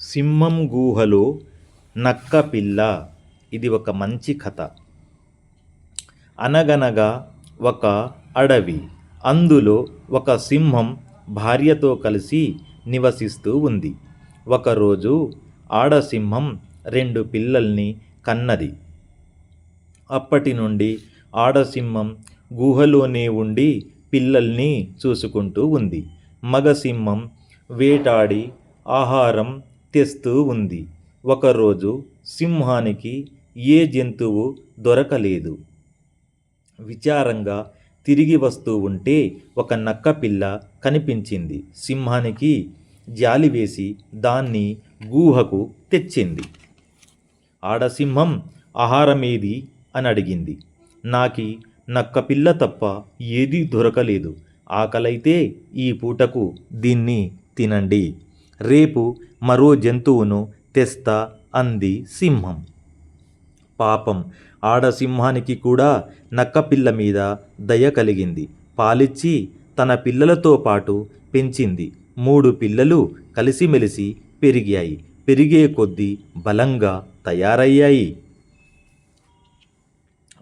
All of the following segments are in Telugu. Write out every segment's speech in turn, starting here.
సింహం గుహలో నక్క పిల్ల. ఇది ఒక మంచి కథ. అనగనగా ఒక అడవి. అందులో ఒక సింహం భార్యతో కలిసి నివసిస్తూ ఉంది. ఒకరోజు ఆడసింహం రెండు పిల్లల్ని కన్నది. అప్పటి నుండి ఆడసింహం గుహలోనే ఉండి పిల్లల్ని చూసుకుంటూ ఉంది. మగసింహం వేటాడి ఆహారం తెస్తూ ఉంది. ఒకరోజు సింహానికి ఏ జంతువు దొరకలేదు. విచారంగా తిరిగి వస్తూ ఉంటే ఒక నక్క పిల్ల కనిపించింది. సింహానికి జాలి వేసి దాన్ని గుహకు తెచ్చింది. ఆడసింహం ఆహారమేది? అని అడిగింది. నాకి నక్క పిల్ల తప్ప ఏదీ దొరకలేదు. ఆకలైతే ఈ పూటకు దీన్ని తినండి. రేపు మరో జంతువును తెస్తా అంది సింహం. పాపం ఆడసింహానికి కూడా నక్కపిల్ల మీద దయ కలిగింది. పాలిచ్చి తన పిల్లలతో పాటు పెంచింది. మూడు పిల్లలు కలిసిమెలిసి పెరిగాయి. పెరిగే కొద్దీ బలంగా తయారయ్యాయి.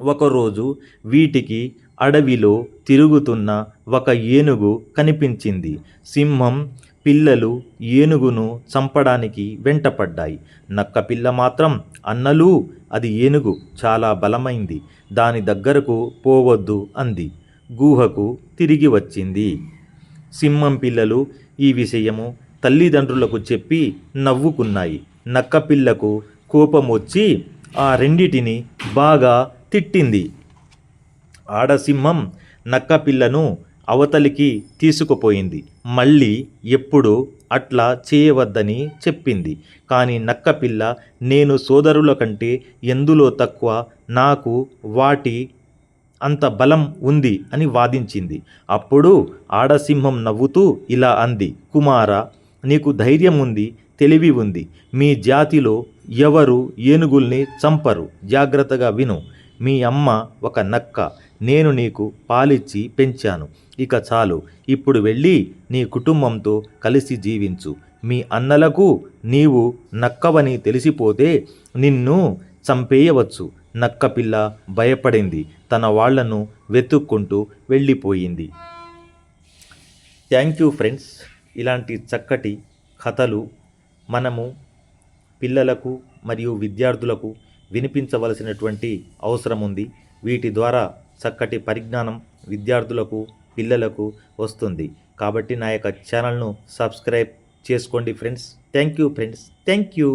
ఒకరోజు వీటికి అడవిలో తిరుగుతున్న ఒక ఏనుగు కనిపించింది. సింహం పిల్లలు ఏనుగును చంపడానికి వెంటపడ్డాయి. నక్కపిల్ల మాత్రం అన్నలు అది ఏనుగు చాలా బలమైంది దాని దగ్గరకు పోవద్దు అంది. గుహకు తిరిగి వచ్చింది. సింహం పిల్లలు ఈ విషయము తల్లిదండ్రులకు చెప్పి నవ్వుకున్నాయి. నక్కపిల్లకు కోపం వచ్చి ఆ రెండిటిని బాగా తిట్టింది. ఆడసింహం నక్కపిల్లను అవతలికి తీసుకుపోయింది. మళ్ళీ ఎప్పుడు అట్లా చేయవద్దని చెప్పింది. కానీ నక్కపిల్ల నేను సోదరుల కంటే ఎందులో తక్కువ? నాకు వాటి అంత బలం ఉంది అని వాదించింది. అప్పుడు ఆడసింహం నవ్వుతూ ఇలా అంది కుమార నీకు ధైర్యం ఉంది తెలివి ఉంది. మీ జాతిలో ఎవరు ఏనుగుల్ని చంపరు. జాగ్రత్తగా విను. మీ అమ్మ ఒక నక్క. నేను నీకు పాలిచ్చి పెంచాను. ఇక చాలు. ఇప్పుడు వెళ్ళి నీ కుటుంబంతో కలిసి జీవించు. మీ అన్నలకు నీవు నక్కవని తెలిసిపోతే నిన్ను చంపేయవచ్చు. నక్కపిల్ల భయపడింది. తన వాళ్ళను వెతుక్కుంటూ వెళ్ళిపోయింది. Thank you friends. ఇలాంటి చక్కటి కథలు మనము పిల్లలకు మరియు విద్యార్థులకు వినిపించవలసినటువంటి అవసరం ఉంది వీటి ద్వారా చక్కటి పరిజ్ఞానం విద్యార్థులకు పిల్లలకు వస్తుంది. కాబట్టి నా యొక్క ఛానల్ను సబ్స్క్రైబ్ చేసుకోండి friends. Thank you friends. Thank you.